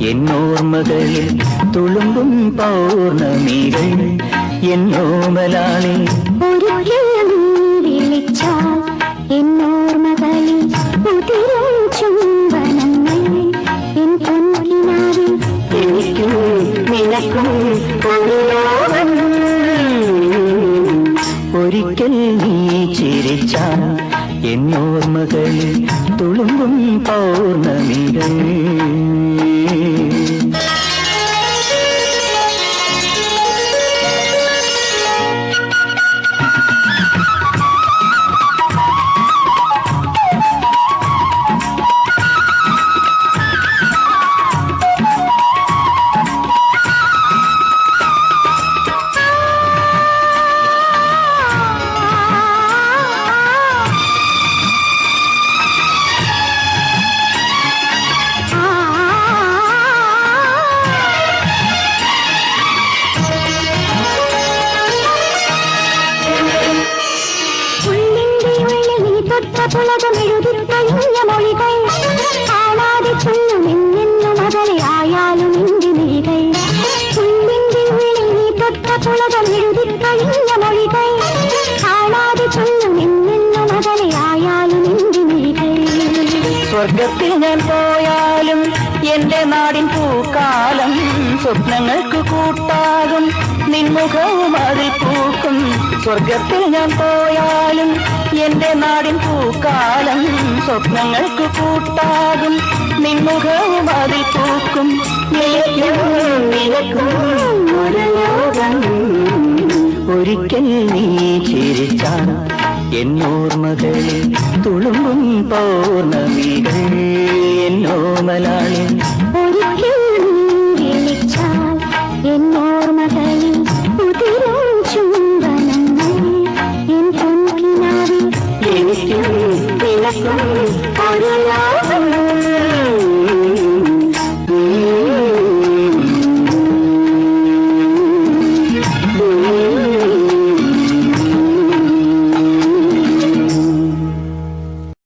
എന്നോർമ്മകളിൽ തുളുമ്പും പൗർണമികൾ. എന്നോമലാളി ഒരിക്കൽ നീ വിളിച്ചാൽ എന്നോർമ്മകളിൽ ഉതിരും ചുംബനങ്ങൾ. എൻ പൊന്നിനാവിൽ എനിക്കും നിനക്കും ഒരു ലോകം ഒരിക്കൽ നീ ചിരിച്ചാൽ എന്നോർമ്മകളിൽ തുളുമ്പും പൗർണമികൾ ഉള്ളിന്റെ എഴുതിക്കഴിഞ്ഞ മൊഴികൾ. കാണാതെ ചൊല്ലുമെന്നെന്നും അകലെ ആയാലും എന്റെ നീകൾ ഉള്ളിന്റെ ഉള്ളിൽ നീ തൊട്ട പുളകം എഴുതിക്കഴിഞ്ഞ മൊഴികൾ. കാണാതെ ചൊല്ലുമെന്നെന്നും അകലെ ആയാലും എന്റെ നീകൾ സ്വർഗത്തിൽ ഞാൻ പോയാലും എന്റെ നാടിൻ പൂക്കാലം സ്വപ്നങ്ങൾക്ക് കൂട്ടാകും. നിൻമുഖവും അതിൽ പൂക്കും. സ്വർഗത്തിൽ ഞാൻ പോയാലും എന്റെ നാടിൻ പൂക്കാലം സ്വപ്നങ്ങൾക്ക് കൂട്ടാകും നിൻമുഖവും അതിൽ പൂക്കും. ഒരിക്കൽ നീ ചിരിച്ചാൽ എന്നോർമകൾ തുളുമ്പും പൗർണമികൾ. എന്നോമലാളി ഒരിക്കൽ പൊൻകിനാവിൽ എനിക്കും നിനക്കും ഒരു ലോകം